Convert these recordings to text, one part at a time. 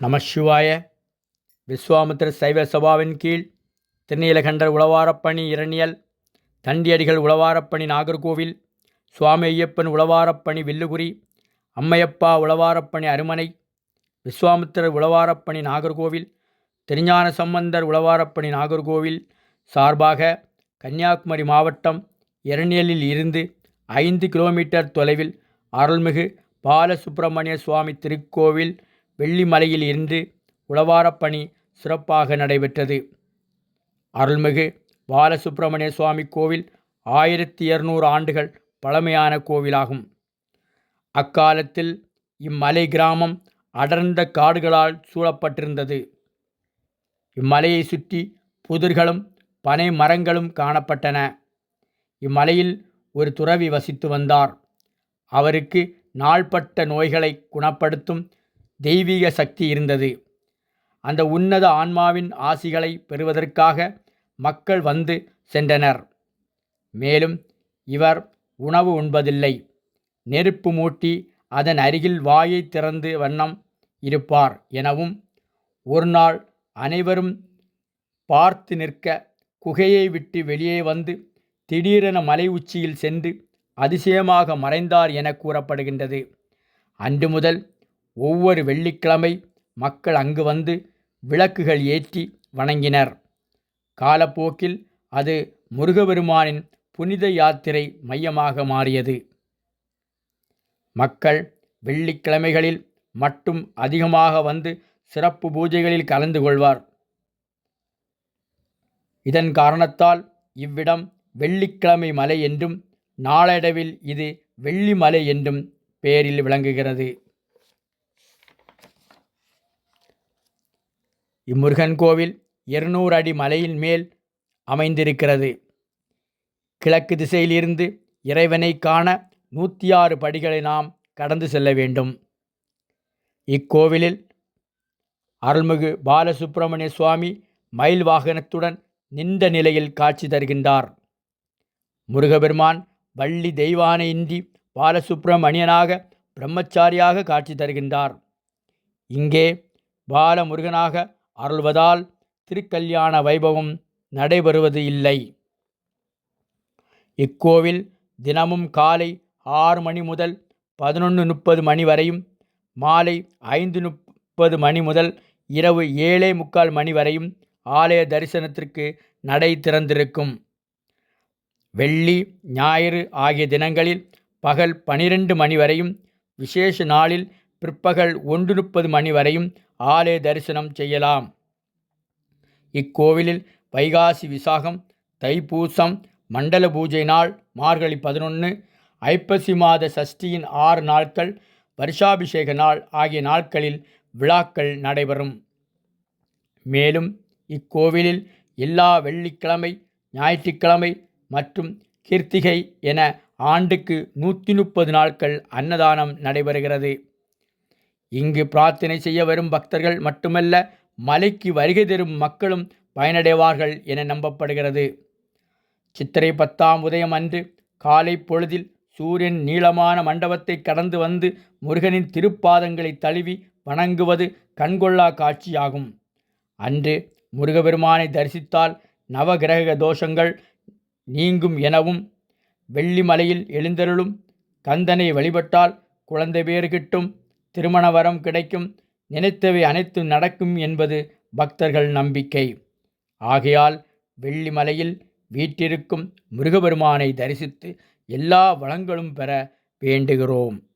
நம சிவாய விஸ்வாமித்திர சைவ சபாவின் கீழ் திருநீலகண்டர் உளவாரப்பணி இரணியல் தண்டியடிகள் உளவாரப்பணி நாகர்கோவில் சுவாமி ஐயப்பன் உளவாரப்பணி வில்லுகுரி அம்மையப்பா உளவாரப்பணி அருமனை விஸ்வாமித்திரர் உளவாரப்பணி நாகர்கோவில் திருஞான சம்பந்தர் உளவாரப்பணி நாகர்கோவில் சார்பாக கன்னியாகுமரி மாவட்டம் இரணியலில் இருந்து ஐந்து கிலோமீட்டர் தொலைவில் அருள்மிகு பாலசுப்பிரமணிய சுவாமி திருக்கோவில் வெள்ளிமலையில் இருந்து உளவாரப்பணி சிறப்பாக நடைபெற்றது. அருள்மிகு பாலசுப்பிரமணிய சுவாமி கோவில் ஆயிரத்தி இருநூறு ஆண்டுகள் பழமையான கோவிலாகும். அக்காலத்தில் இம்மலை கிராமம் அடர்ந்த காடுகளால் சூழப்பட்டிருந்தது. இம்மலையை சுற்றி புதிர்களும் பனை மரங்களும் காணப்பட்டன. இம்மலையில் ஒரு துறவி வசித்து வந்தார். அவருக்கு நாள்பட்ட நோய்களை குணப்படுத்தும் தெய்வீக சக்தி இருந்தது. அந்த உன்னத ஆன்மாவின் ஆசிகளை பெறுவதற்காக மக்கள் வந்து சென்றனர். மேலும் இவர் உணவு உண்பதில்லை. நெருப்பு மூட்டி அதன் அருகில் வாயை திறந்து வண்ணம் இருப்பார் எனவும் ஒரு நாள் அனைவரும் பார்த்து நிற்க குகையை விட்டு வெளியே வந்து திடீரென மலை உச்சியில் சென்று அதிசயமாக மறைந்தார் என கூறப்படுகின்றது. அன்று முதல் ஒவ்வொரு வெள்ளிக்கிழமை மக்கள் அங்கு வந்து விளக்குகள் ஏற்றி வணங்கினர். காலப்போக்கில் அது முருகபெருமானின் புனித யாத்திரை மையமாக மாறியது. மக்கள் வெள்ளிக்கிழமைகளில் மட்டும் அதிகமாக வந்து சிறப்பு பூஜைகளில் கலந்து கொள்வார். இதன் காரணத்தால் இவ்விடம் வெள்ளிக்கிழமை மலை என்றும் நாளடைவில் இது வெள்ளிமலை என்றும் பெயரில் விளங்குகிறது. இம்முருகன் கோவில் இருநூறு அடி மலையின் மேல் அமைந்திருக்கிறது. கிழக்கு திசையிலிருந்து இறைவனை காண நூற்றி ஆறு படிகளை நாம் கடந்து செல்ல வேண்டும். இக்கோவிலில் அருள்மிகு பாலசுப்பிரமணிய சுவாமி மயில் வாகனத்துடன் நின்ற நிலையில் காட்சி தருகின்றார். முருகபெருமான் வள்ளி தெய்வானையின்றி பாலசுப்பிரமணியனாக பிரம்மச்சாரியாக காட்சி தருகின்றார். இங்கே பாலமுருகனாக அருள்வதால் திருக்கல்யாண வைபவம் நடைபெறுவது இல்லை. இக்கோவில் தினமும் காலை ஆறு மணி முதல் பதினொன்று முப்பது மணி வரையும் மாலை ஐந்து முப்பது மணி முதல் இரவு ஏழே முக்கால் மணி வரையும் ஆலய தரிசனத்திற்கு நடை திறந்திருக்கும். வெள்ளி ஞாயிறு ஆகிய தினங்களில் பகல் பனிரெண்டு மணி வரையும் விசேஷ நாளில் பிற்பகல் ஒன்று முப்பது மணி வரையும் ஆலய தரிசனம் செய்யலாம். இக்கோவிலில் வைகாசி விசாகம் தைப்பூசம் மண்டல பூஜை நாள் மார்கழி பதினொன்று ஐப்பசி மாத சஷ்டியின் ஆறு நாட்கள் வருஷாபிஷேக நாள் ஆகிய நாட்களில் விழாக்கள் நடைபெறும். மேலும் இக்கோவிலில் எல்லா வெள்ளிக்கிழமை ஞாயிற்றுக்கிழமை மற்றும் கிருத்திகை என ஆண்டுக்கு நூற்றி முப்பது நாட்கள் அன்னதானம் நடைபெறுகிறது. இங்கு பிரார்த்தனை செய்ய வரும் பக்தர்கள் மட்டுமல்ல மலைக்கு வருகை தரும் மக்களும் பயனடைவார்கள் என நம்பப்படுகிறது. சித்திரை பத்தாம் உதயம் அன்று காலை பொழுதில் சூரியன் நீளமான மண்டபத்தை கடந்து வந்து முருகனின் திருப்பாதங்களை தழுவி வணங்குவது கண்கொள்ளா காட்சியாகும். அன்று முருகபெருமானை தரிசித்தால் நவகிரக தோஷங்கள் நீங்கும் எனவும் வெள்ளிமலையில் எழுந்தருளும் கந்தனை வழிபட்டால் குழந்தை பேறு கிட்டும் திருமண வரம் கிடைக்கும். நினைத்தவை அனைத்தும் நடக்கும் என்பது பக்தர்கள் நம்பிக்கை. ஆகையால் வெள்ளிமலையில் வீட்டிருக்கும் முருகபெருமானை தரிசித்து எல்லா வளங்களும் பெற வேண்டுகிறோம்.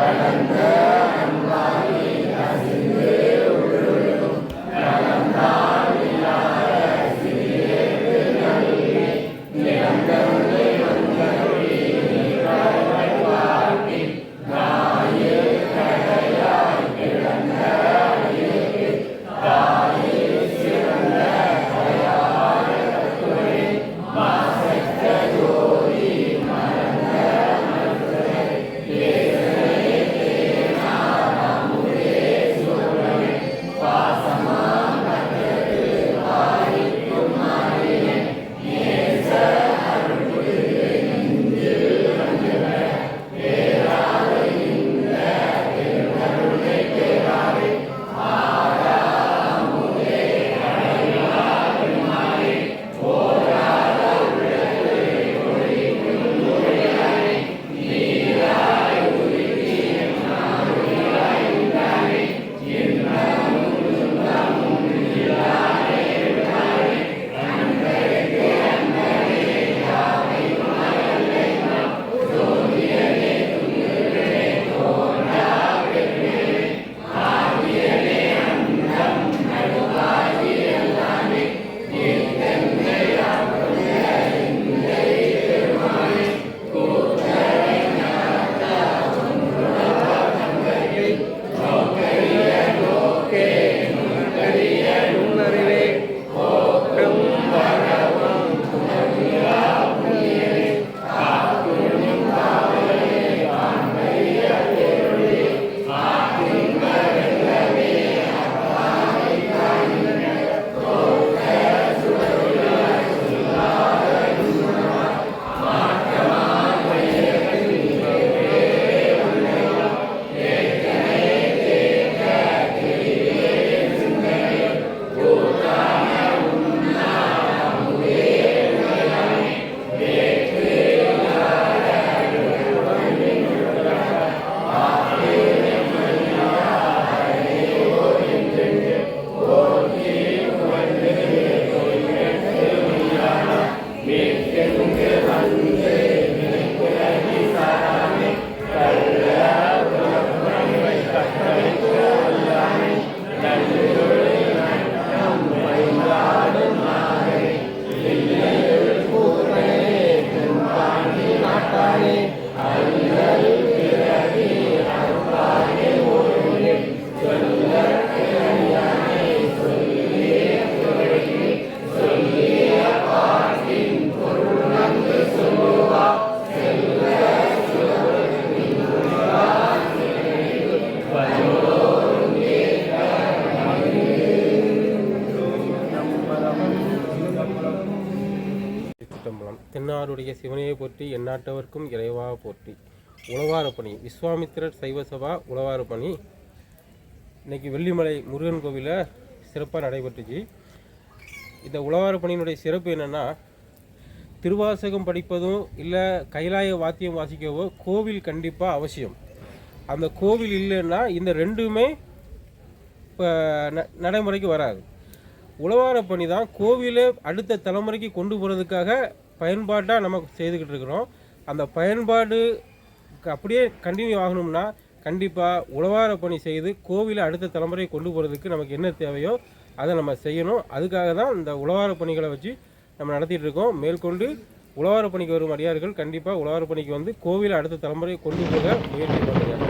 Calendar. சிவனையை போற்றி எந்நாட்டவர்க்கும் இறைவா போற்றி. உழவார பணி விஸ்வாமித்திரர் சைவ சபா உழவார பணி இன்னைக்கு வெள்ளிமலை முருகன் கோவிலில் சிறப்பாக நடைபெற்றுச்சு. இந்த உழவார பணியினுடைய சிறப்பு என்னென்னா திருவாசகம் படிப்பதும் இல்லை கைலாய வாத்தியம் வாசிக்கவோ கோவில் கண்டிப்பாக அவசியம். அந்த கோவில் இல்லைன்னா இந்த ரெண்டுமே இப்போ நடைமுறைக்கு வராது. உழவார பணி தான் கோவிலை அடுத்த தலைமுறைக்கு கொண்டு போகிறதுக்காக பயன்பாட்டாக நம்ம செய்துக்கிட்டு இருக்கிறோம். அந்த பயன்பாடு அப்படியே கண்டினியூ ஆகணும்னா கண்டிப்பாக உழவார பணி செய்து கோவிலை அடுத்த தலைமுறை கொண்டு போகிறதுக்கு நமக்கு என்ன தேவையோ அதை நம்ம செய்யணும். அதுக்காக தான் இந்த உழவார பணிகளை வச்சு நம்ம நடத்திட்டு இருக்கோம். மேற்கொண்டு உழவார பணிக்கு வரும் அடியார்கள் கண்டிப்பாக உழவார பணிக்கு வந்து கோவிலை அடுத்த தலைமுறை கொண்டு போக முயற்சி பண்ணுறாங்க